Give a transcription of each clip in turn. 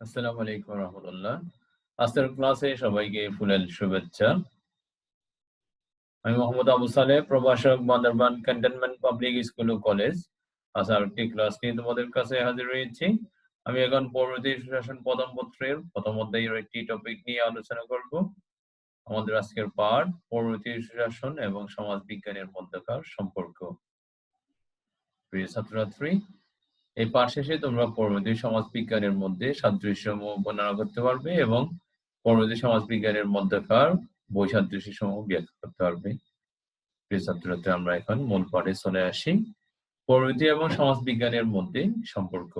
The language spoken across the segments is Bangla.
আসসালামু আলাইকুম রহমতুল্লাহ। আজকের ক্লাসে সবাইকে ফুলেল শুভেচ্ছা। আমি মোহাম্মদ আবু সালেহ, প্রভাষক বান্দরবান ক্যান্টনমেন্ট পাবলিক স্কুল ও কলেজ আজ আরেকটি ক্লাস নিয়ে তোমাদের কাছে হাজির হয়েছি। আমি এখন পরবর্তী সুশাসন প্রথম পত্রের প্রথম অধ্যায়ের একটি টপিক নিয়ে আলোচনা করব। আমাদের আজকের পাঠ, পরবর্তী সুশাসন এবং সমাজ বিজ্ঞানের মধ্যকার সম্পর্ক। প্রিয় ছাত্রছাত্রী এই পাঠ শেষে তোমরা পরবর্তী সমাজ বিজ্ঞানের মধ্যে সাদৃশ্যসমূহ বর্ণনা করতে পারবে এবং পরবর্তী সমাজ বিজ্ঞানের মধ্যকার বৈসাদৃশ্য সমূহ ব্যাখ্যা করতে পারবে। প্রিয় ছাত্রছাত্রী, আমরা এখন মূল পাঠে চলে আসি। পরবর্তী এবং সমাজ বিজ্ঞানের মধ্যে সম্পর্ক।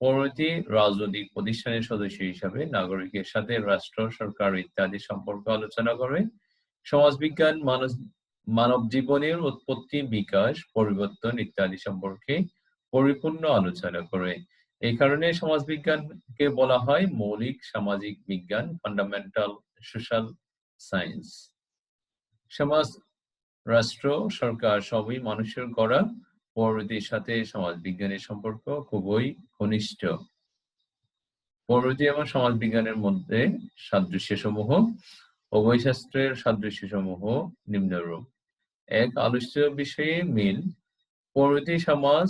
পরবর্তী রাজনৈতিক প্রতিষ্ঠানের সদস্য হিসাবে নাগরিকের সাথে রাষ্ট্র, সরকার ইত্যাদি সম্পর্ক আলোচনা করে। সমাজবিজ্ঞান, মানব মানব জীবনের উৎপত্তি, বিকাশ, পরিবর্তন ইত্যাদি সম্পর্কে পরিপূর্ণ আলোচনা করে। এই কারণে সমাজবিজ্ঞানকে বলা হয় মৌলিক সামাজিক বিজ্ঞান ফান্ডামেন্টাল সোশ্যাল সায়েন্স সমাজ, রাষ্ট্র, সরকার সবই মানুষের করা পরবর্তীর সাথে সমাজ বিজ্ঞানের সম্পর্ক খুবই ঘনিষ্ঠ। পরবর্তী এবং সমাজ বিজ্ঞানের মধ্যে সাদৃশ্য সমূহ উভয় শাস্ত্রের সাদৃশ্য সমূহ নিম্নরূপ। এক আলোচ্য বিষয়ে মিল পরবর্তী সমাজ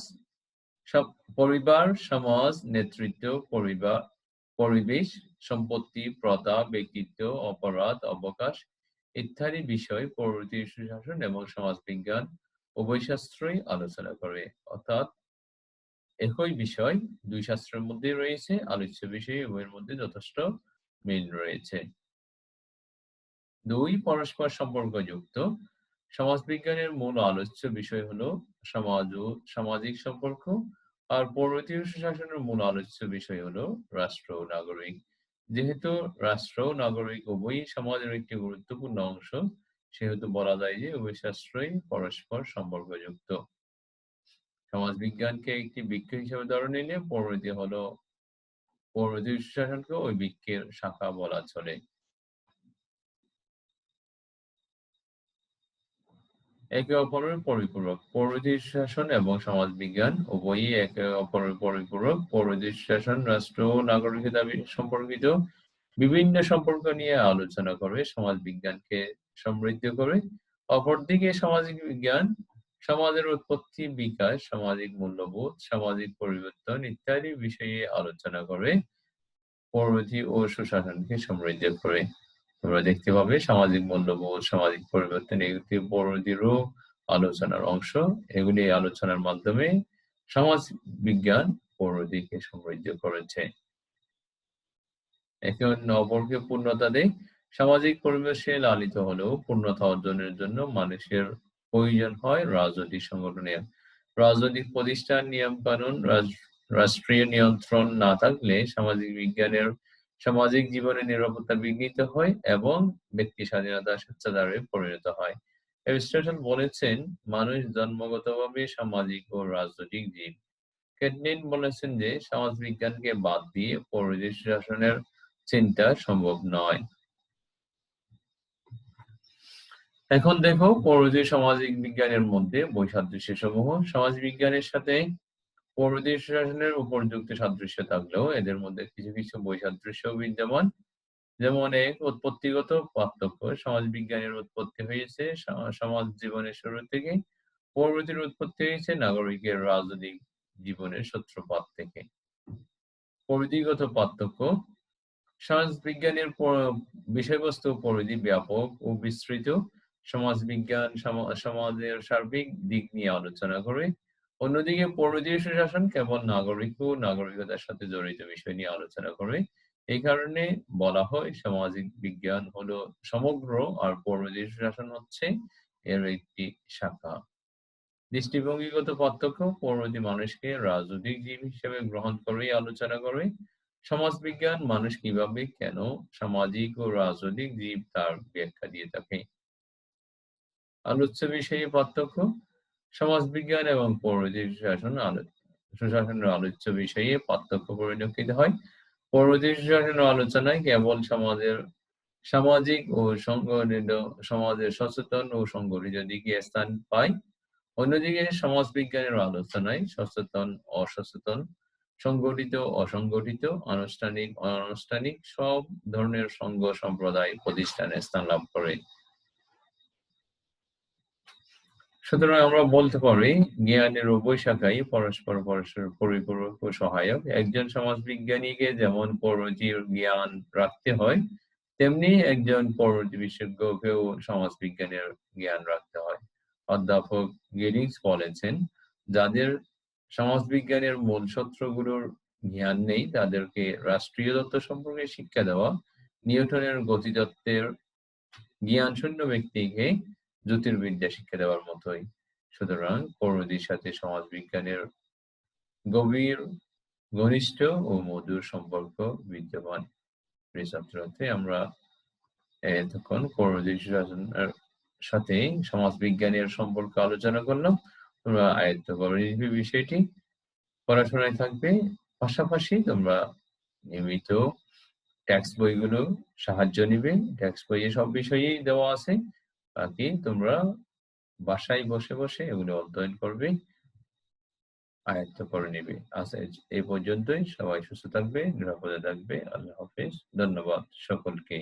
পরিবার, সমাজ, নেতৃত্ব, পরিবার, পরিবেশ, সম্পত্তি প্রথা ব্যক্তিত্ব, অপরাধ, অবকাশ ইত্যাদি বিষয় পরবর্তী সুশাসন এবং সমাজ বিজ্ঞান উভয় শাস্ত্রই আলোচনা করে। অর্থাৎ একই বিষয়, দুই শাস্ত্রের মধ্যে রয়েছে, আলোচ্য বিষয় উভয়ের মধ্যে যথেষ্ট মিল রয়েছে। দুই পরস্পর সম্পর্কযুক্ত। সমাজবিজ্ঞানের মূল আলোচ্য বিষয় হলো সমাজ ও সামাজিক সম্পর্ক। আর পরবর্তী সুশাসনের মূল আলোচ্য বিষয় হলো রাষ্ট্র ও নাগরিক। যেহেতু রাষ্ট্র ও নাগরিক উভয়ই সমাজের একটি গুরুত্বপূর্ণ অংশ, সেহেতু বলা যায় যে উভয় শাস্ত্রই পরস্পর সম্পর্কযুক্ত। সমাজ বিজ্ঞানকে একটি বৃক্ষ হিসেবে ধরে নিলে পরবর্তী হলো, পরবর্তী সুশাসনকে ওই বৃক্ষের শাখা বলা চলে। একে অপরের পরিপূরক পরবর্তী শাসন এবং সমাজ বিজ্ঞান উভয়ই একে অপরের পরিপূরক পরবর্তী শাসন রাষ্ট্র ও নাগরিকতা সম্পর্কিত। বিভিন্ন সম্পর্ক নিয়ে আলোচনা করে সমাজ বিজ্ঞানকে সমৃদ্ধ করে। অপরদিকে সামাজিক বিজ্ঞান, সমাজের উৎপত্তি, বিকাশ, সামাজিক মূল্যবোধ, সামাজিক পরিবর্তন ইত্যাদি বিষয়ে আলোচনা করে পরবর্তী ও সুশাসনকে সমৃদ্ধ করে। তোমরা দেখতে পাবে সামাজিক মূল্যবোধ সামাজিক পরিবর্তন এগুলি পরবর্তীরও আলোচনার অংশ। এগুলি আলোচনার মাধ্যমে সমাজ বিজ্ঞান পরবর্তীকে সমৃদ্ধ করেছে। একে অন্য অপরকে পূর্ণতা দেয়। সামাজিক পরিবেশে লালিত হলেও পূর্ণতা অর্জনের জন্য মানুষের প্রয়োজন হয় রাজনৈতিক সংগঠনের রাজনৈতিক প্রতিষ্ঠান নিয়ম কানুন রাষ্ট্রীয় নিয়ন্ত্রণ না থাকলে সামাজিক বিজ্ঞানের সামাজিক জীবনে নিরাপত্তা বিঘ্নিত হয় এবং ব্যক্তি স্বাধীনতা স্বেচ্ছাচারে পরিণত হয়। এরিস্টটল বলেছেন, মানুষ জন্মগতভাবে সামাজিক ও রাজনৈতিক জীব। কেটনিন বলেছেন যে, সমাজ বিজ্ঞানকে বাদ দিয়ে পরিবেশ শাসনের চিন্তা সম্ভব নয়। এখন দেখো পরবর্তী সামাজিক বিজ্ঞানের মধ্যে বৈসাদৃশ্য সমূহ সমাজ বিজ্ঞানের সাথে পরবর্তী শাসনের উপযুক্ত সাদৃশ্য থাকলেও এদের মধ্যে কিছু কিছু বৈসাদৃশ্য বিদ্যমান। যেমন এক উৎপত্তিগত পার্থক্য, সমাজ বিজ্ঞানের উৎপত্তি হয়েছে সমাজ জীবনের শুরু থেকে পরবর্তীর উৎপত্তি হয়েছে, নাগরিকের রাজনৈতিক জীবনের সূত্রপাত থেকে। পরিধিগত পার্থক্য, সমাজ বিজ্ঞানের বিষয়বস্তু পরিধি ব্যাপক ও বিস্তৃত। সমাজ বিজ্ঞান সমাজের সার্বিক দিক নিয়ে আলোচনা করে অন্যদিকে পরবর্তী সুশাসন কেবল নাগরিক ও নাগরিকতার সাথে জড়িত বিষয় নিয়ে আলোচনা করে এই কারণে বলা হয় সামাজিক বিজ্ঞান হলো সমগ্র আর পরবর্তী সুশাসন হচ্ছে এর একটি শাখা। দৃষ্টিভঙ্গিগত পার্থক্য, পরবর্তী মানুষকে রাজনৈতিক জীব হিসেবে গ্রহণ করেই আলোচনা করে সমাজ বিজ্ঞান মানুষ কীভাবে কেন সামাজিক ও রাজনৈতিক জীব তার ব্যাখ্যা দিয়ে থাকে? আলোচ্য বিষয়ে পার্থক্য সমাজবিজ্ঞান এবং পরবর্তী সুশাসন সুশাসনের আলোচ্য বিষয়ে পার্থক্য পরিলক্ষিত হয়। পরবর্তী সুশাসনের আলোচনায় কেবল সমাজের, সামাজিক ও সংগঠিত, সমাজের সচেতন ও সংগঠিত দিকে স্থান পায়। অন্যদিকে সমাজ বিজ্ঞানের আলোচনায় সচেতন, অসচেতন, সংগঠিত, অসংগঠিত, আনুষ্ঠানিক, অনানুষ্ঠানিক সব ধরনের সংঘ সম্প্রদায় প্রতিষ্ঠানে স্থান লাভ করে। সুতরাং আমরা বলতে পারি, জ্ঞানের উভয় শাখাই পরস্পর পরস্পর পরিপূরক ও সহায়ক। একজন সমাজ বিজ্ঞানীকে যেমন পরজীর জ্ঞান রাখতে হয়, তেমনি একজন পরজীব বিশেষজ্ঞকেও সমাজ বিজ্ঞানের জ্ঞান রাখতে হয়। অধ্যাপক গেরিংস বলেছেন, যাদের সমাজবিজ্ঞানের মূল সূত্রগুলোর জ্ঞান নেই, তাদেরকে রাষ্ট্রীয় তত্ত্ব সম্পর্কে শিক্ষা দেওয়া, নিউটনের গতিতত্ত্বের জ্ঞান শূন্য ব্যক্তিকে জ্যোতির্বিদ্যা শিক্ষা দেওয়ার মতোই। সুতরাং পৌরদির সাথে সমাজ বিজ্ঞানের গভীর, ঘনিষ্ঠ ও মধুর সম্পর্ক বিদ্যমান। আমরা এতক্ষণ শাসনের সাথে সমাজ বিজ্ঞানের সম্পর্কে আলোচনা করলাম। তোমরা আয়ত্ত করে নিবে বিষয়টি। পড়াশোনায় থাকবে। পাশাপাশি তোমরা নিয়মিত ট্যাক্স বইগুলো সাহায্য নিবে। ট্যাক্স বইয়ে সব বিষয়েই দেওয়া আছে। বাকি তোমরা বাসায় বসে বসে এগুলো অধ্যয়ন করবে আয়ত্ত করে নেবে। আচ্ছা এই পর্যন্তই। সবাই সুস্থ থাকবে নিরাপদে থাকবে। আল্লাহ হাফিজ। ধন্যবাদ সকলকে।